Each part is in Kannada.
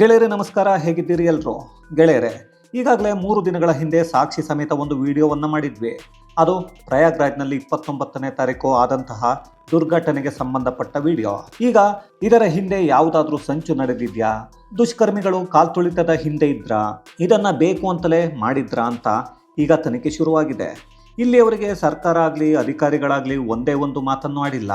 ಗೆಳೆಯರೆ, ನಮಸ್ಕಾರ. ಹೇಗಿದ್ದೀರಿ ಎಲ್ರು? ಗೆಳೆಯರೆ, ಈಗಾಗಲೇ ಮೂರು ದಿನಗಳ ಹಿಂದೆ ಸಾಕ್ಷಿ ಸಮೇತ ಒಂದು ವಿಡಿಯೋವನ್ನು ಮಾಡಿದ್ವಿ. ಅದು ಪ್ರಯಾಗ್ರಾಜ್ನಲ್ಲಿ ಇಪ್ಪತ್ತೊಂಬತ್ತನೇ ತಾರೀಕು ಆದಂತಹ ದುರ್ಘಟನೆಗೆ ಸಂಬಂಧಪಟ್ಟ ವಿಡಿಯೋ. ಈಗ ಇದರ ಹಿಂದೆ ಯಾವುದಾದ್ರೂ ಸಂಚು ನಡೆದಿದ್ಯಾ? ದುಷ್ಕರ್ಮಿಗಳು ಕಾಲ್ತುಳಿತದ ಹಿಂದೆ ಇದ್ರ? ಇದನ್ನ ಬೇಕು ಅಂತಲೇ ಮಾಡಿದ್ರಾ ಅಂತ ಈಗ ತನಿಖೆ ಶುರುವಾಗಿದೆ. ಇಲ್ಲಿಯವರೆಗೆ ಸರ್ಕಾರ ಆಗಲಿ, ಅಧಿಕಾರಿಗಳಾಗಲಿ ಒಂದೇ ಒಂದು ಮಾತನ್ನು ಆಡಿಲ್ಲ.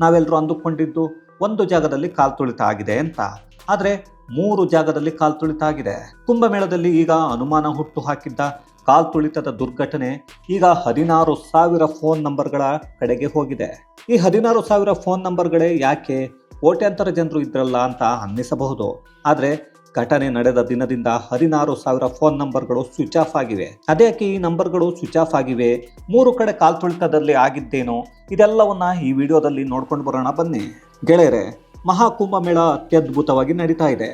ನಾವೆಲ್ಲರೂ ಅಂದುಕೊಂಡಿದ್ದು ಒಂದು ಜಾಗದಲ್ಲಿ ಕಾಲ್ತುಳಿತ ಆಗಿದೆ ಅಂತ. ಆದರೆ ಮೂರು ಜಾಗದಲ್ಲಿ ಕಾಲ್ತುಳಿತ ಆಗಿದೆ ಕುಂಭಮೇಳದಲ್ಲಿ ಈಗ ಅನುಮಾನ ಹುಟ್ಟು ಹಾಕಿದ್ದ ಕಾಲ್ತುಳಿತದ ದುರ್ಘಟನೆ ಈಗ ಹದಿನಾರು ಸಾವಿರ ಫೋನ್ ನಂಬರ್ಗಳ ಕಡೆಗೆ ಹೋಗಿದೆ. ಈ ಹದಿನಾರು ಸಾವಿರ ಫೋನ್ ನಂಬರ್ಗಳೇ ಯಾಕೆ ಕೋಟ್ಯಾಂತರ ಜನರು ಇದ್ರಲ್ಲ ಅಂತ ಅನ್ನಿಸಬಹುದು. ಆದರೆ ಘಟನೆ ನಡೆದ ದಿನದಿಂದ ಹದಿನಾರು ಸಾವಿರ ಫೋನ್ ನಂಬರ್ಗಳು ಸ್ವಿಚ್ ಆಫ್ ಆಗಿವೆ. ಅದೇಕೆ ಈ ನಂಬರ್ಗಳು ಸ್ವಿಚ್ ಆಫ್ ಆಗಿವೆ? ಮೂರು ಕಡೆ ಕಾಲ್ತುಳಿತದಲ್ಲಿ ಆಗಿದ್ದೇನೋ? ಇದೆಲ್ಲವನ್ನ ಈ ವಿಡಿಯೋದಲ್ಲಿ ನೋಡ್ಕೊಂಡು ಬರೋಣ ಬನ್ನಿ. ಗೆಳೆಯರೆ ಮಹಾಕುಂಭಮೇಳ ಅತ್ಯದ್ಭುತವಾಗಿ ನಡೀತಾ ಇದೆ.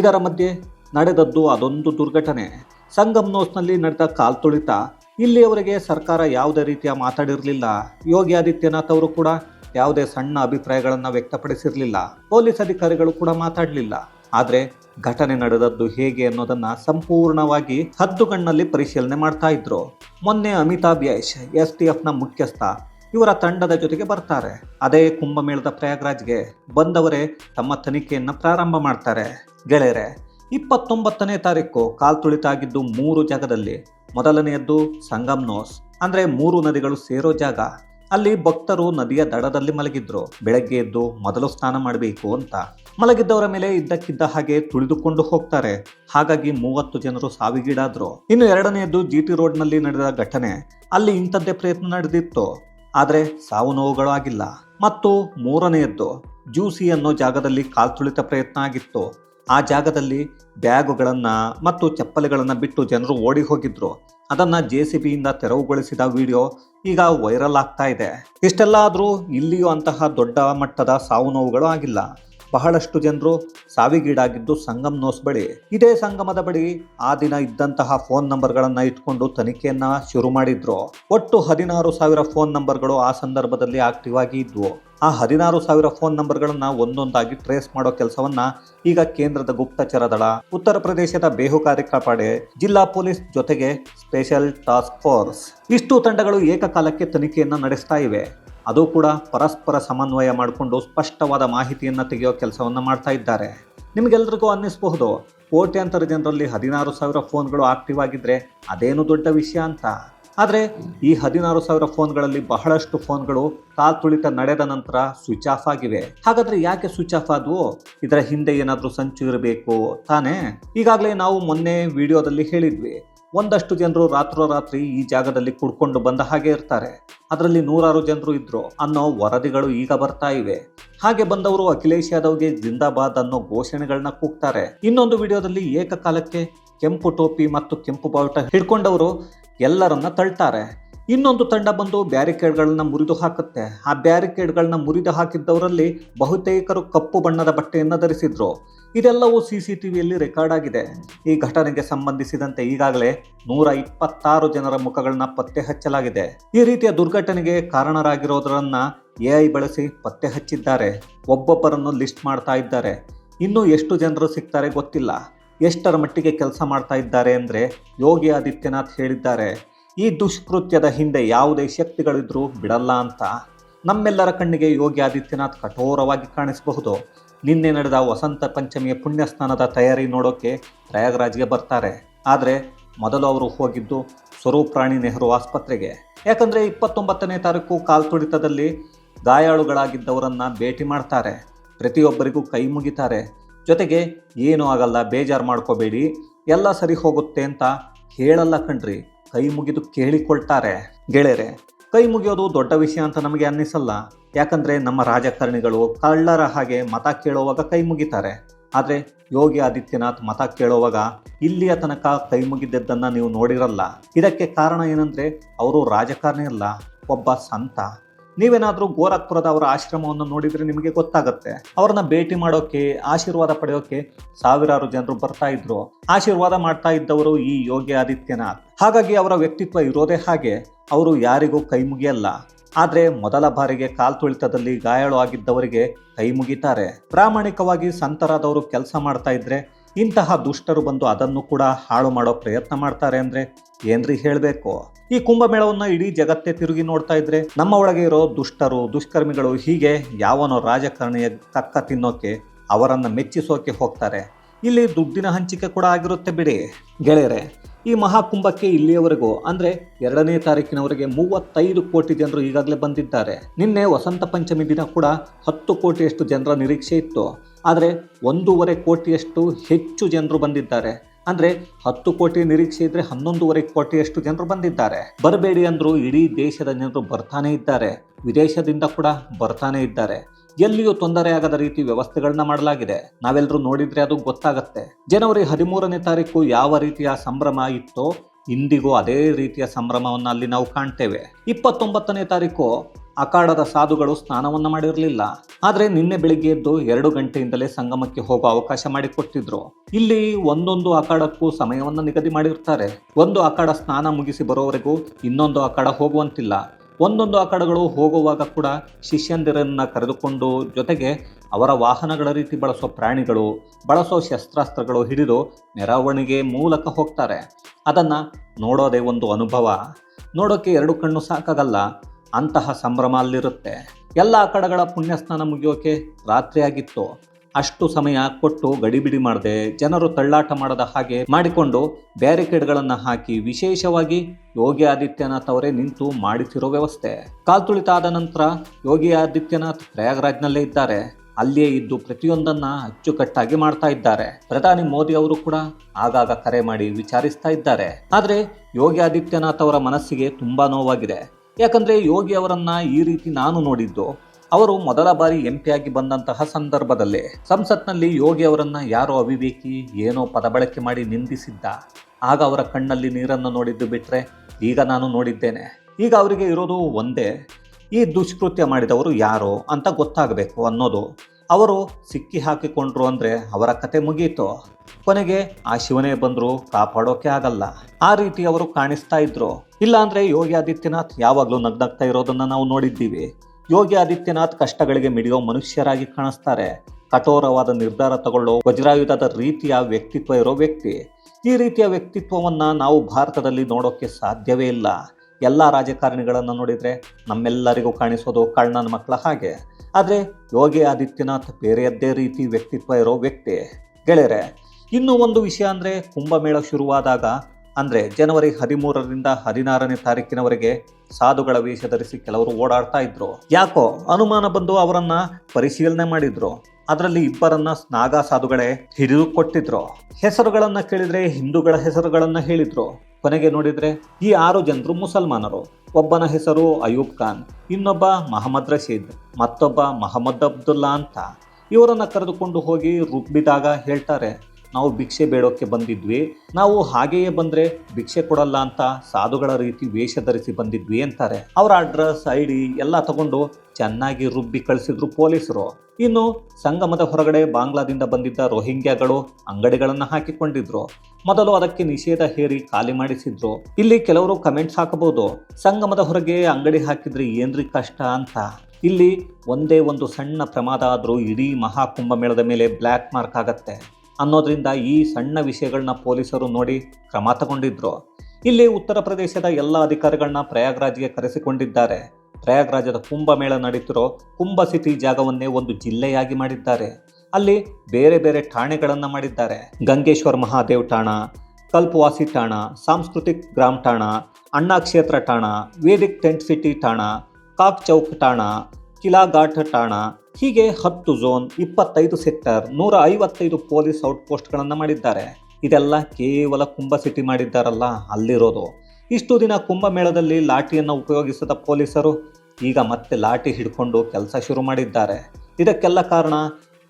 ಇದರ ಮಧ್ಯೆ ನಡೆದದ್ದು ಅದೊಂದು ದುರ್ಘಟನೆ. ಸಂಗಮ್ನೋಸ್ನಲ್ಲಿ ನಡೆದ ಕಾಲ್ತುಳಿತ. ಇಲ್ಲಿಯವರೆಗೆ ಸರ್ಕಾರ ಯಾವುದೇ ರೀತಿಯ ಮಾತಾಡಿರಲಿಲ್ಲ. ಯೋಗಿ ಆದಿತ್ಯನಾಥ್ ಅವರು ಕೂಡ ಯಾವುದೇ ಸಣ್ಣ ಅಭಿಪ್ರಾಯಗಳನ್ನು ವ್ಯಕ್ತಪಡಿಸಿರಲಿಲ್ಲ. ಪೊಲೀಸ್ ಅಧಿಕಾರಿಗಳು ಕೂಡ ಮಾತಾಡಲಿಲ್ಲ. ಆದರೆ ಘಟನೆ ನಡೆದದ್ದು ಹೇಗೆ ಅನ್ನೋದನ್ನು ಸಂಪೂರ್ಣವಾಗಿ ಹದ್ದುಗಣ್ಣಲ್ಲಿ ಪರಿಶೀಲನೆ ಮಾಡ್ತಾ ಇದ್ರು. ಮೊನ್ನೆ ಅಮಿತಾಬ್ ಯಶ್, ಎಸ್ ಟಿ ಎಫ್ನ ಮುಖ್ಯಸ್ಥ ಇವರ ತಂಡದ ಜೊತೆಗೆ ಬರ್ತಾರೆ. ಅದೇ ಕುಂಭಮೇಳದ ಪ್ರಯಾಗ್ರಾಜ್ಗೆ ಬಂದವರೇ ತಮ್ಮ ತನಿಖೆಯನ್ನು ಪ್ರಾರಂಭ ಮಾಡ್ತಾರೆ. ಗೆಳೆಯರೆ, ಇಪ್ಪತ್ತೊಂಬತ್ತನೇ ತಾರೀಕು ಕಾಲ್ ತುಳಿತಾಗಿದ್ದು ಮೂರು ಜಾಗದಲ್ಲಿ. ಮೊದಲನೆಯದ್ದು ಸಂಗಮ್ನೋಸ್ ಅಂದ್ರೆ ಮೂರು ನದಿಗಳು ಸೇರೋ ಜಾಗ. ಅಲ್ಲಿ ಭಕ್ತರು ನದಿಯ ದಡದಲ್ಲಿ ಮಲಗಿದ್ರು. ಬೆಳಗ್ಗೆ ಎದ್ದು ಮೊದಲು ಸ್ನಾನ ಮಾಡಬೇಕು ಅಂತ. ಮಲಗಿದ್ದವರ ಮೇಲೆ ಇದ್ದಕ್ಕಿದ್ದ ಹಾಗೆ ತುಳಿದುಕೊಂಡು ಹೋಗ್ತಾರೆ. ಹಾಗಾಗಿ ಮೂವತ್ತು ಜನರು ಸಾವಿಗೀಡಾದ್ರು. ಇನ್ನು ಎರಡನೆಯದ್ದು ಜಿ ಟಿ ರೋಡ್ನಲ್ಲಿ ನಡೆದ ಘಟನೆ. ಅಲ್ಲಿ ಇಂಥದ್ದೇ ಪ್ರಯತ್ನ ನಡೆದಿತ್ತು. ಆದರೆ ಸಾವು ನೋವುಗಳಾಗಿಲ್ಲ ಮತ್ತು ಮೂರನೆಯದ್ದು, ಜ್ಯೂಸಿ ಅನ್ನೋ ಜಾಗದಲ್ಲಿ ಕಾಲ್ತುಳಿತ ಪ್ರಯತ್ನ ಆಗಿತ್ತು. ಆ ಜಾಗದಲ್ಲಿ ಬ್ಯಾಗುಗಳನ್ನು ಮತ್ತು ಚಪ್ಪಲಿಗಳನ್ನು ಬಿಟ್ಟು ಜನರು ಓಡಿ ಹೋಗಿದ್ರು. ಅದನ್ನು ಜೆ ಸಿ ಬಿಯಿಂದ ತೆರವುಗೊಳಿಸಿದ ವಿಡಿಯೋ ಈಗ ವೈರಲ್ ಆಗ್ತಾ ಇದೆ. ಇಷ್ಟೆಲ್ಲ ಆದರೂ ಇಲ್ಲಿಯೂ ಅಂತಹ ದೊಡ್ಡ ಮಟ್ಟದ ಸಾವು ನೋವುಗಳು ಆಗಿಲ್ಲ. ಬಹಳಷ್ಟು ಜನರು ಸಾವಿಗೀಡಾಗಿದ್ದು ಸಂಗಮ್ ನೋಸ್ ಬಳಿ ಇದೇ ಸಂಗಮದ ಬಳಿ ಆ ದಿನ ಇದ್ದಂತಹ ಫೋನ್ ನಂಬರ್ಗಳನ್ನು ಇಟ್ಕೊಂಡು ತನಿಖೆಯನ್ನ ಶುರು ಮಾಡಿದ್ರು. ಒಟ್ಟು ಹದಿನಾರು ಸಾವಿರ ಫೋನ್ ನಂಬರ್ಗಳು ಆ ಸಂದರ್ಭದಲ್ಲಿ ಆಕ್ಟಿವ್ ಆಗಿ ಇದ್ವು. ಆ ಹದಿನಾರು ಸಾವಿರ ಫೋನ್ ನಂಬರ್ಗಳನ್ನು ಒಂದೊಂದಾಗಿ ಟ್ರೇಸ್ ಮಾಡೋ ಕೆಲಸವನ್ನ ಈಗ ಕೇಂದ್ರದ ಗುಪ್ತಚರ ದಳ, ಉತ್ತರ ಪ್ರದೇಶದ ಬೇಹುಗಾರಿಕಾ ಪಡೆ ಜಿಲ್ಲಾ ಪೊಲೀಸ್ ಜೊತೆಗೆ ಸ್ಪೆಷಲ್ ಟಾಸ್ಕ್ ಫೋರ್ಸ್. ಇಷ್ಟು ತಂಡಗಳು ಏಕಕಾಲಕ್ಕೆ ತನಿಖೆಯನ್ನ ನಡೆಸ್ತಾ ಇವೆ. ಅದು ಕೂಡ ಪರಸ್ಪರ ಸಮನ್ವಯ ಮಾಡಿಕೊಂಡು ಸ್ಪಷ್ಟವಾದ ಮಾಹಿತಿಯನ್ನು ತೆಗೆಯೋ ಕೆಲಸವನ್ನು ಮಾಡ್ತಾ ಇದ್ದಾರೆ. ನಿಮಗೆಲ್ರಿಗೂ ಅನ್ನಿಸಬಹುದು, ಕೋಟ್ಯಾಂತರ ಜನರಲ್ಲಿ ಹದಿನಾರು ಸಾವಿರ ಫೋನ್ಗಳು ಆಕ್ಟಿವ್ ಆಗಿದ್ದರೆ ಅದೇನು ದೊಡ್ಡ ವಿಷಯ ಅಂತ. ಆದರೆ ಈ ಹದಿನಾರು ಸಾವಿರ ಫೋನ್ಗಳಲ್ಲಿ ಬಹಳಷ್ಟು ಫೋನ್ಗಳು ಕಾಲ್ತುಳಿತ ನಡೆದ ನಂತರ ಸ್ವಿಚ್ ಆಫ್ ಆಗಿವೆ. ಹಾಗಾದ್ರೆ ಯಾಕೆ ಸ್ವಿಚ್ ಆಫ್ ಆದವು? ಇದರ ಹಿಂದೆ ಏನಾದರೂ ಸಂಚು ಇರಬೇಕು ತಾನೇ? ಈಗಾಗಲೇ ನಾವು ಮೊನ್ನೆ ವಿಡಿಯೋದಲ್ಲಿ ಹೇಳಿದ್ವಿ ಒಂದಷ್ಟು ಜನರು ರಾತ್ರೋರಾತ್ರಿ ಈ ಜಾಗದಲ್ಲಿ ಕುಡ್ಕೊಂಡು ಬಂದ ಹಾಗೆ ಇರ್ತಾರೆ. ಅದರಲ್ಲಿ ನೂರಾರು ಜನರು ಇದ್ರು. ಅನ್ನೋ ವರದಿಗಳು ಈಗ ಬರ್ತಾ ಇವೆ. ಹಾಗೆ ಬಂದವರು ಅಖಿಲೇಶ್ ಯಾದವ್ಗೆ ಜಿಂದಾಬಾದ್ ಅನ್ನೋ ಘೋಷಣೆಗಳನ್ನ ಕೂಗ್ತಾರೆ. ಇನ್ನೊಂದು ವಿಡಿಯೋದಲ್ಲಿ ಏಕಕಾಲಕ್ಕೆ ಕೆಂಪು ಟೋಪಿ ಮತ್ತು ಕೆಂಪು ಬಾವುಟ ಹಿಡ್ಕೊಂಡವರು ಎಲ್ಲರನ್ನ ತಳ್ತಾರೆ. ಇನ್ನೊಂದು ತಂಡ ಬಂದು ಬ್ಯಾರಿಕೇಡ್ಗಳನ್ನ ಮುರಿದು ಹಾಕುತ್ತೆ. ಆ ಬ್ಯಾರಿಕೇಡ್ಗಳನ್ನ ಮುರಿದು ಹಾಕಿದ್ದವರಲ್ಲಿ ಬಹುತೇಕರು ಕಪ್ಪು ಬಣ್ಣದ ಬಟ್ಟೆಯನ್ನು ಧರಿಸಿದ್ರು. ಇದೆಲ್ಲವೂ ಸಿ ಸಿ ಟಿ ವಿಯಲ್ಲಿ ರೆಕಾರ್ಡ್ ಆಗಿದೆ. ಈ ಘಟನೆಗೆ ಸಂಬಂಧಿಸಿದಂತೆ ಈಗಾಗಲೇ ನೂರ ಇಪ್ಪತ್ತಾರು ಜನರ ಮುಖಗಳನ್ನ ಪತ್ತೆ ಹಚ್ಚಲಾಗಿದೆ. ಈ ರೀತಿಯ ದುರ್ಘಟನೆಗೆ ಕಾರಣರಾಗಿರೋದರನ್ನ ಎ ಐ ಬಳಸಿ ಪತ್ತೆ ಹಚ್ಚಿದ್ದಾರೆ. ಒಬ್ಬೊಬ್ಬರನ್ನು ಲಿಸ್ಟ್ ಮಾಡ್ತಾ ಇದ್ದಾರೆ. ಇನ್ನೂ ಎಷ್ಟು ಜನರು ಸಿಗ್ತಾರೆ ಗೊತ್ತಿಲ್ಲ. ಎಷ್ಟರ ಮಟ್ಟಿಗೆ ಕೆಲಸ ಮಾಡ್ತಾ ಇದ್ದಾರೆ ಅಂದರೆ ಯೋಗಿ ಆದಿತ್ಯನಾಥ್ ಹೇಳಿದ್ದಾರೆ. ಈ ದುಷ್ಕೃತ್ಯದ ಹಿಂದೆ ಯಾವುದೇ ಶಕ್ತಿಗಳಿದ್ರೂ ಬಿಡಲ್ಲ ಅಂತ ನಮ್ಮೆಲ್ಲರ ಕಣ್ಣಿಗೆ ಯೋಗಿ ಆದಿತ್ಯನಾಥ್ ಕಠೋರವಾಗಿ ಕಾಣಿಸಬಹುದು. ನಿನ್ನೆ ನಡೆದ ವಸಂತ ಪಂಚಮಿಯ ಪುಣ್ಯಸ್ನಾನದ ತಯಾರಿ ನೋಡೋಕೆ ಪ್ರಯಾಗ್ರಾಜ್ಗೆ ಬರ್ತಾರೆ. ಆದರೆ ಮೊದಲು ಅವರು ಹೋಗಿದ್ದು ಸ್ವರೂಪ್ ರಾಣಿ ನೆಹರು ಆಸ್ಪತ್ರೆಗೆ. ಯಾಕಂದರೆ ಇಪ್ಪತ್ತೊಂಬತ್ತನೇ ತಾರೀಕು ಕಾಲ್ತುಳಿತದಲ್ಲಿ ಗಾಯಾಳುಗಳಾಗಿದ್ದವರನ್ನು ಭೇಟಿ ಮಾಡ್ತಾರೆ. ಪ್ರತಿಯೊಬ್ಬರಿಗೂ ಕೈ ಮುಗಿತಾರೆ. ಜೊತೆಗೆ ಏನೂ ಆಗಲ್ಲ, ಬೇಜಾರು ಮಾಡ್ಕೋಬೇಡಿ, ಎಲ್ಲ ಸರಿ ಹೋಗುತ್ತೆ ಅಂತ ಹೇಳಲ್ಲ ಕಣ್ರಿ. ಕೈ ಮುಗಿದು ಕೇಳಿಕೊಳ್ತಾರೆ. ಗೆಳೆಯರೆ, ಕೈ ಮುಗಿಯೋದು ದೊಡ್ಡ ವಿಷಯ ಅಂತ ನಮಗೆ ಅನ್ನಿಸಲ್ಲ. ಯಾಕಂದರೆ ನಮ್ಮ ರಾಜಕಾರಣಿಗಳು ಕಳ್ಳರ ಹಾಗೆ ಮತ ಕೇಳುವಾಗ ಕೈ ಮುಗಿತಾರೆ. ಆದರೆ ಯೋಗಿ ಆದಿತ್ಯನಾಥ್ ಮತ ಕೇಳುವಾಗ ಇಲ್ಲಿಯ ತನಕ ಕೈ ಮುಗಿದದ್ದನ್ನು ನೀವು ನೋಡಿರಲ್ಲ. ಇದಕ್ಕೆ ಕಾರಣ ಏನಂದರೆ, ಅವರು ರಾಜಕಾರಣಿ ಅಲ್ಲ, ಒಬ್ಬ ಸಂತ. ನೀವೇನಾದರೂ ಗೋರಖ್ಪುರದ ಅವರ ಆಶ್ರಮವನ್ನು ನೋಡಿದರೆ ನಿಮಗೆ ಗೊತ್ತಾಗುತ್ತೆ. ಅವ್ರನ್ನ ಭೇಟಿ ಮಾಡೋಕೆ, ಆಶೀರ್ವಾದ ಪಡೆಯೋಕೆ ಸಾವಿರಾರು ಜನರು ಬರ್ತಾ ಇದ್ರು. ಆಶೀರ್ವಾದ ಮಾಡ್ತಾ ಇದ್ದವರು ಈ ಯೋಗಿ ಆದಿತ್ಯನಾಥ್. ಹಾಗಾಗಿ ಅವರ ವ್ಯಕ್ತಿತ್ವ ಇರೋದೇ ಹಾಗೆ, ಅವರು ಯಾರಿಗೂ ಕೈ ಮುಗಿಯಲ್ಲ. ಆದರೆ ಮೊದಲ ಬಾರಿಗೆ ಕಾಲ್ತುಳಿತದಲ್ಲಿ ಗಾಯಾಳು ಆಗಿದ್ದವರಿಗೆ ಕೈ ಮುಗಿತಾರೆ. ಪ್ರಾಮಾಣಿಕವಾಗಿ ಸಂತರಾದವರು ಕೆಲಸ ಮಾಡ್ತಾ ಇದ್ರೆ ಇಂತಹ ದುಷ್ಟರು ಬಂದು ಅದನ್ನು ಕೂಡ ಹಾಳು ಮಾಡೋ ಪ್ರಯತ್ನ ಮಾಡ್ತಾರೆ ಅಂದ್ರೆ ಏನ್ರಿ ಹೇಳಬೇಕು? ಈ ಕುಂಭಮೇಳವನ್ನ ಇಡೀ ಜಗತ್ತೇ ತಿರುಗಿ ನೋಡ್ತಾ ಇದ್ರೆ ನಮ್ಮ ಒಳಗೆ ಇರೋ ದುಷ್ಟರು, ದುಷ್ಕರ್ಮಿಗಳು ಹೀಗೆ ಯಾವನೋ ರಾಜಕಾರಣಿಯ ತಕ್ಕ ತಿನ್ನೋಕೆ, ಅವರನ್ನ ಮೆಚ್ಚಿಸೋಕೆ ಹೋಗ್ತಾರೆ. ಇಲ್ಲಿ ದುಡ್ಡಿನ ಹಂಚಿಕೆ ಕೂಡ ಆಗಿರುತ್ತೆ ಬಿಡಿ. ಗೆಳೆಯರೆ, ಈ ಮಹಾಕುಂಭಕ್ಕೆ ಇಲ್ಲಿಯವರೆಗೂ, ಅಂದ್ರೆ ಎರಡನೇ ತಾರೀಕಿನವರೆಗೆ ಮೂವತ್ತೈದು ಕೋಟಿ ಜನರು ಈಗಾಗಲೇ ಬಂದಿದ್ದಾರೆ. ನಿನ್ನೆ ವಸಂತ ಪಂಚಮಿ ದಿನ ಕೂಡ ಹತ್ತು ಕೋಟಿಯಷ್ಟು ಜನರ ನಿರೀಕ್ಷೆ ಇತ್ತು. ಆದರೆ ಒಂದೂವರೆ ಕೋಟಿಯಷ್ಟು ಹೆಚ್ಚು ಜನರು ಬಂದಿದ್ದಾರೆ. ಅಂದರೆ ಹತ್ತು ಕೋಟಿ ನಿರೀಕ್ಷೆ ಇದ್ರೆ ಹನ್ನೊಂದೂವರೆ ಕೋಟಿಯಷ್ಟು ಜನರು ಬಂದಿದ್ದಾರೆ. ಬರಬೇಡಿ ಅಂದರೂ ಇಡೀ ದೇಶದ ಜನರು ಬರ್ತಾನೆ ಇದ್ದಾರೆ. ವಿದೇಶದಿಂದ ಕೂಡ ಬರ್ತಾನೆ ಇದ್ದಾರೆ. ಎಲ್ಲಿಯೂ ತೊಂದರೆ ಆಗದ ರೀತಿ ವ್ಯವಸ್ಥೆಗಳನ್ನ ಮಾಡಲಾಗಿದೆ. ನಾವೆಲ್ಲರೂ ನೋಡಿದ್ರೆ ಅದು ಗೊತ್ತಾಗತ್ತೆ. ಜನವರಿ ಹದಿಮೂರನೇ ತಾರೀಕು ಯಾವ ರೀತಿಯ ಸಂಭ್ರಮ ಇತ್ತೋ ಇಂದಿಗೂ ಅದೇ ರೀತಿಯ ಸಂಭ್ರಮವನ್ನು ಅಲ್ಲಿ ನಾವು ಕಾಣ್ತೇವೆ. ಇಪ್ಪತ್ತೊಂಬತ್ತನೇ ತಾರೀಕು ಅಖಾಡದ ಸಾಧುಗಳು ಸ್ನಾನವನ್ನು ಮಾಡಿರಲಿಲ್ಲ. ಆದರೆ ನಿನ್ನೆ ಬೆಳಿಗ್ಗೆ ಎದ್ದು ಎರಡು ಗಂಟೆಯಿಂದಲೇ ಸಂಗಮಕ್ಕೆ ಹೋಗೋ ಅವಕಾಶ ಮಾಡಿಕೊಟ್ಟಿದ್ರು. ಇಲ್ಲಿ ಒಂದೊಂದು ಅಖಾಡಕ್ಕೂ ಸಮಯವನ್ನು ನಿಗದಿ ಮಾಡಿರ್ತಾರೆ. ಒಂದು ಅಖಾಡ ಸ್ನಾನ ಮುಗಿಸಿ ಬರೋವರೆಗೂ ಇನ್ನೊಂದು ಅಖಾಡ ಹೋಗುವಂತಿಲ್ಲ. ಒಂದೊಂದು ಆಕಡಗಳು ಹೋಗುವಾಗ ಕೂಡ ಶಿಷ್ಯಂದಿರನ್ನು ಕರೆದುಕೊಂಡು ಜೊತೆಗೆ ಅವರ ವಾಹನಗಳ ರೀತಿ ಬಳಸೋ ಪ್ರಾಣಿಗಳು, ಬಳಸೋ ಶಸ್ತ್ರಾಸ್ತ್ರಗಳು ಹಿಡಿದು ಮೆರವಣಿಗೆ ಮೂಲಕ ಹೋಗ್ತಾರೆ. ಅದನ್ನು ನೋಡೋದೇ ಒಂದು ಅನುಭವ. ನೋಡೋಕ್ಕೆ ಎರಡು ಕಣ್ಣು ಸಾಕಾಗಲ್ಲ, ಅಂತಹ ಸಂಭ್ರಮ ಅಲ್ಲಿರುತ್ತೆ. ಎಲ್ಲ ಅಖಾಡಗಳ ಪುಣ್ಯಸ್ನಾನ ಮುಗಿಯೋಕೆ ರಾತ್ರಿ ಆಗಿತ್ತು ಅಷ್ಟು ಸಮಯ ಕೊಟ್ಟು ಗಡಿಬಿಡಿ ಮಾಡದೆ ಜನರು ತಳ್ಳಾಟ ಮಾಡದ ಹಾಗೆ ಮಾಡಿಕೊಂಡು ಬ್ಯಾರಿಕೇಡ್ಗಳನ್ನು ಹಾಕಿ ವಿಶೇಷವಾಗಿ ಯೋಗಿ ಆದಿತ್ಯನಾಥ್ ಅವರೇ ನಿಂತು ಮಾಡಿಸಿರೋ ವ್ಯವಸ್ಥೆ. ಕಾಲ್ತುಳಿತ ಆದ ನಂತರ ಯೋಗಿ ಆದಿತ್ಯನಾಥ್ ಪ್ರಯಾಗ್ರಾಜ್ನಲ್ಲೇ ಇದ್ದಾರೆ. ಅಲ್ಲಿಯೇ ಇದ್ದು ಪ್ರತಿಯೊಂದನ್ನ ಅಚ್ಚುಕಟ್ಟಾಗಿ ಮಾಡ್ತಾ ಇದ್ದಾರೆ. ಪ್ರಧಾನಿ ಮೋದಿ ಅವರು ಕೂಡ ಆಗಾಗ ಕರೆ ಮಾಡಿ ವಿಚಾರಿಸ್ತಾ ಇದ್ದಾರೆ. ಆದ್ರೆ ಯೋಗಿ ಆದಿತ್ಯನಾಥ್ ಅವರ ಮನಸ್ಸಿಗೆ ತುಂಬಾ ನೋವಾಗಿದೆ. ಯಾಕಂದ್ರೆ ಯೋಗಿ ಅವರನ್ನ ಈ ರೀತಿ ನಾನು ನೋಡಿದ್ದು ಅವರು ಮೊದಲ ಬಾರಿ ಎಂ ಆಗಿ ಬಂದಂತಹ ಸಂದರ್ಭದಲ್ಲಿ ಸಂಸತ್ನಲ್ಲಿ ಯೋಗಿ ಅವರನ್ನ ಯಾರೋ ಅವಿವೇಕಿ ಏನೋ ಪದ ಬಳಕೆ ಮಾಡಿ ನಿಂದಿಸಿದ್ದ. ಆಗ ಅವರ ಕಣ್ಣಲ್ಲಿ ನೀರನ್ನು ನೋಡಿದ್ದು ಬಿಟ್ಟರೆ ಈಗ ನಾನು ನೋಡಿದ್ದೇನೆ. ಈಗ ಅವರಿಗೆ ಇರೋದು ಒಂದೇ, ಈ ದುಷ್ಕೃತ್ಯ ಮಾಡಿದವರು ಯಾರು ಅಂತ ಗೊತ್ತಾಗಬೇಕು ಅನ್ನೋದು. ಅವರು ಸಿಕ್ಕಿ ಹಾಕಿಕೊಂಡ್ರು ಅಂದ್ರೆ ಅವರ ಕತೆ ಮುಗೀತು. ಕೊನೆಗೆ ಆ ಶಿವನೇ ಬಂದ್ರು, ಕಾಪಾಡೋಕೆ ಆಗಲ್ಲ. ಆ ರೀತಿ ಅವರು ಕಾಣಿಸ್ತಾ ಇದ್ರು. ಇಲ್ಲಾಂದ್ರೆ ಯೋಗಿ ಆದಿತ್ಯನಾಥ್ ಯಾವಾಗಲೂ ನಗ್ನಗ್ತಾ ಇರೋದನ್ನ ನಾವು ನೋಡಿದ್ದೀವಿ. ಯೋಗಿ ಆದಿತ್ಯನಾಥ್ ಕಷ್ಟಗಳಿಗೆ ಮಿಡಿಯೋ ಮನುಷ್ಯರಾಗಿ ಕಾಣಿಸ್ತಾರೆ. ಕಠೋರವಾದ ನಿರ್ಧಾರ ತಗೊಳ್ಳೋ ವಜ್ರಾಯುಧದ ರೀತಿಯ ವ್ಯಕ್ತಿತ್ವ ಇರೋ ವ್ಯಕ್ತಿ. ಈ ರೀತಿಯ ವ್ಯಕ್ತಿತ್ವವನ್ನು ನಾವು ಭಾರತದಲ್ಲಿ ನೋಡೋಕೆ ಸಾಧ್ಯವೇ ಇಲ್ಲ. ಎಲ್ಲ ರಾಜಕಾರಣಿಗಳನ್ನು ನೋಡಿದರೆ ನಮ್ಮೆಲ್ಲರಿಗೂ ಕಾಣಿಸೋದು ಕಳ್ಳನ ಮಕ್ಕಳ ಹಾಗೆ. ಆದರೆ ಯೋಗಿ ಆದಿತ್ಯನಾಥ್ ಬೇರೆಯದ್ದೇ ರೀತಿ ವ್ಯಕ್ತಿತ್ವ ಇರೋ ವ್ಯಕ್ತಿ. ಗೆಳೆಯರೆ, ಇನ್ನೂ ಒಂದು ವಿಷಯ ಅಂದರೆ ಕುಂಭಮೇಳ ಶುರುವಾದಾಗ ಅಂದರೆ ಜನವರಿ ಹದಿಮೂರರಿಂದ ಹದಿನಾರನೇ ತಾರೀಕಿನವರೆಗೆ ಸಾಧುಗಳ ವೇಷ ಧರಿಸಿ ಕೆಲವರು ಓಡಾಡ್ತಾ ಇದ್ರು. ಯಾಕೋ ಅನುಮಾನ ಬಂದು ಅವರನ್ನ ಪರಿಶೀಲನೆ ಮಾಡಿದ್ರು. ಅದರಲ್ಲಿ ಇಬ್ಬರನ್ನ ನಾಗಾ ಸಾಧುಗಳೇ ಹಿಡಿದು ಕೊಟ್ಟಿದ್ರು. ಹೆಸರುಗಳನ್ನ ಕೇಳಿದ್ರೆ ಹಿಂದೂಗಳ ಹೆಸರುಗಳನ್ನ ಹೇಳಿದ್ರು. ಕೊನೆಗೆ ನೋಡಿದ್ರೆ ಈ ಆರು ಜನರು ಮುಸಲ್ಮಾನರು. ಒಬ್ಬನ ಹೆಸರು ಅಯೂಬ್ ಖಾನ್, ಇನ್ನೊಬ್ಬ ಮಹಮ್ಮದ್ ರಶೀದ್, ಮತ್ತೊಬ್ಬ ಮಹಮ್ಮದ್ ಅಬ್ದುಲ್ಲಾ ಅಂತ. ಇವರನ್ನ ಕರೆದುಕೊಂಡು ಹೋಗಿ ರುಬ್ಬಿದಾಗ ಹೇಳ್ತಾರೆ ನಾವು ಭಿಕ್ಷೆ ಬೇಡೋಕ್ಕೆ ಬಂದಿದ್ವಿ. ನಾವು ಹಾಗೆಯೇ ಬಂದ್ರೆ ಭಿಕ್ಷೆ ಕೊಡಲ್ಲ ಅಂತ ಸಾಧುಗಳ ರೀತಿ ವೇಷ ಧರಿಸಿ ಬಂದಿದ್ವಿ ಅಂತಾರೆ. ಅವರ ಅಡ್ರೆಸ್ ಐ ಡಿ ಎಲ್ಲ ತಗೊಂಡು ಚೆನ್ನಾಗಿ ರುಬ್ಬಿ ಕಳಿಸಿದ್ರು ಪೊಲೀಸರು. ಇನ್ನು ಸಂಗಮದ ಹೊರಗಡೆ ಬಾಂಗ್ಲಾದಿಂದ ಬಂದಿದ್ದ ರೋಹಿಂಗ್ಯಾಗಳು ಅಂಗಡಿಗಳನ್ನು ಹಾಕಿಕೊಂಡಿದ್ರು. ಮೊದಲು ಅದಕ್ಕೆ ನಿಷೇಧ ಹೇರಿ ಖಾಲಿ ಮಾಡಿಸಿದ್ರು. ಇಲ್ಲಿ ಕೆಲವರು ಕಮೆಂಟ್ಸ್ ಹಾಕಬಹುದು. ಸಂಗಮದ ಹೊರಗೆ ಅಂಗಡಿ ಹಾಕಿದ್ರೆ ಏನ್ರಿ ಕಷ್ಟ ಅಂತ. ಇಲ್ಲಿ ಒಂದೇ ಒಂದು ಸಣ್ಣ ಪ್ರಮಾದ ಆದರೂ ಇಡೀ ಮಹಾಕುಂಭಮೇಳದ ಮೇಲೆ ಬ್ಲ್ಯಾಕ್ ಮಾರ್ಕ್ ಆಗತ್ತೆ. ಅನ್ನೋದ್ರಿಂದ ಈ ಸಣ್ಣ ವಿಷಯಗಳನ್ನ ಪೊಲೀಸರು ನೋಡಿ ಕ್ರಮ ತಗೊಂಡಿದ್ರು. ಇಲ್ಲಿ ಉತ್ತರ ಪ್ರದೇಶದ ಎಲ್ಲ ಅಧಿಕಾರಿಗಳನ್ನ ಪ್ರಯಾಗ್ರಾಜ್ಗೆ ಕರೆಸಿಕೊಂಡಿದ್ದಾರೆ. ಪ್ರಯಾಗ್ರಾಜದ ಕುಂಭಮೇಳ ನಡೀತಿರೋ ಕುಂಭ ಸಿಟಿ ಜಾಗವನ್ನೇ ಒಂದು ಜಿಲ್ಲೆಯಾಗಿ ಮಾಡಿದ್ದಾರೆ. ಅಲ್ಲಿ ಬೇರೆ ಬೇರೆ ಠಾಣೆಗಳನ್ನು ಮಾಡಿದ್ದಾರೆ. ಗಂಗೇಶ್ವರ್ ಮಹಾದೇವ್ ಠಾಣ, ಕಲ್ಪವಾಸಿ ಠಾಣ, ಸಾಂಸ್ಕೃತಿಕ್ ಗ್ರಾಮ್ ಠಾಣ, ಅಣ್ಣಾ ಕ್ಷೇತ್ರ ಠಾಣ, ವೇದಿಕ್ ಟೆಂಟ್ ಸಿಟಿ ಠಾಣ, ಕಾಕ್ ಚೌಕ್ ಠಾಣ ಕಿಲಾ ಘಾಟ್ ಠಾಣ ಹೀಗೆ ಹತ್ತು ಝೋನ್ ಇಪ್ಪತ್ತೈದು ಸೆಕ್ಟರ್ ನೂರ ಐವತ್ತೈದು ಪೊಲೀಸ್ ಔಟ್ಪೋಸ್ಟ್ಗಳನ್ನು ಮಾಡಿದ್ದಾರೆ. ಇದೆಲ್ಲ ಕೇವಲ ಕುಂಭ ಸಿಟಿ ಮಾಡಿದ್ದಾರಲ್ಲ, ಅಲ್ಲಿರೋದು. ಇಷ್ಟು ದಿನ ಕುಂಭಮೇಳದಲ್ಲಿ ಲಾಠಿಯನ್ನು ಉಪಯೋಗಿಸದ ಪೊಲೀಸರು ಈಗ ಮತ್ತೆ ಲಾಠಿ ಹಿಡ್ಕೊಂಡು ಕೆಲಸ ಶುರು ಮಾಡಿದ್ದಾರೆ. ಇದಕ್ಕೆಲ್ಲ ಕಾರಣ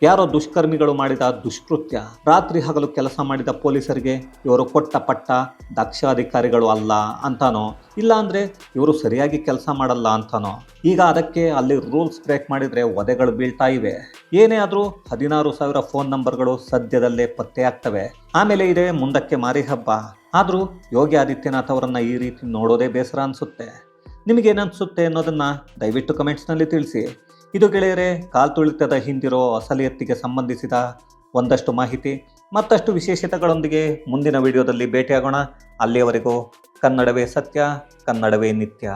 ಯಾರೋ ದುಷ್ಕರ್ಮಿಗಳು ಮಾಡಿದ ದುಷ್ಕೃತ್ಯ. ರಾತ್ರಿ ಹಗಲು ಕೆಲಸ ಮಾಡಿದ ಪೊಲೀಸರಿಗೆ ಇವರು ಕೊಟ್ಟ ಪಟ್ಟ ದಕ್ಷಾಧಿಕಾರಿಗಳು ಅಲ್ಲ ಅಂತಾನೋ? ಇಲ್ಲ ಅಂದ್ರೆ ಇವರು ಸರಿಯಾಗಿ ಕೆಲಸ ಮಾಡಲ್ಲ ಅಂತಾನೋ? ಈಗ ಅದಕ್ಕೆ ಅಲ್ಲಿ ರೂಲ್ಸ್ ಬ್ರೇಕ್ ಮಾಡಿದ್ರೆ ವಧೆಗಳು ಬೀಳ್ತಾ ಇವೆ. ಏನೇ ಆದರೂ ಹದಿನಾರು ಸಾವಿರ ಫೋನ್ ನಂಬರ್ಗಳು ಸದ್ಯದಲ್ಲೇ ಪತ್ತೆ ಆಗ್ತವೆ. ಆಮೇಲೆ ಇದೆ ಮುಂದಕ್ಕೆ ಮಾರಿ ಹಬ್ಬ. ಆದರೂ ಯೋಗಿ ಆದಿತ್ಯನಾಥ್ ಅವರನ್ನ ಈ ರೀತಿ ನೋಡೋದೇ ಬೇಸರ ಅನಿಸುತ್ತೆ. ನಿಮಗೇನನ್ಸುತ್ತೆ ಅನ್ನೋದನ್ನ ದಯವಿಟ್ಟು ಕಮೆಂಟ್ಸ್ನಲ್ಲಿ ತಿಳಿಸಿ. ಇದು ಗೆಳೆಯರೆ ಕಾಲ್ತುಳಿತದ ಹಿಂದಿರೋ ಅಸಲಿಯತ್ತಿಗೆ ಸಂಬಂಧಿಸಿದ ಒಂದಷ್ಟು ಮಾಹಿತಿ, ಮತ್ತಷ್ಟು ವಿಶೇಷತೆಗಳೊಂದಿಗೆ ಮುಂದಿನ ವಿಡಿಯೋದಲ್ಲಿ ಭೇಟಿಯಾಗೋಣ. ಅಲ್ಲಿಯವರೆಗೂ ಕನ್ನಡವೇ ಸತ್ಯ, ಕನ್ನಡವೇ ನಿತ್ಯ.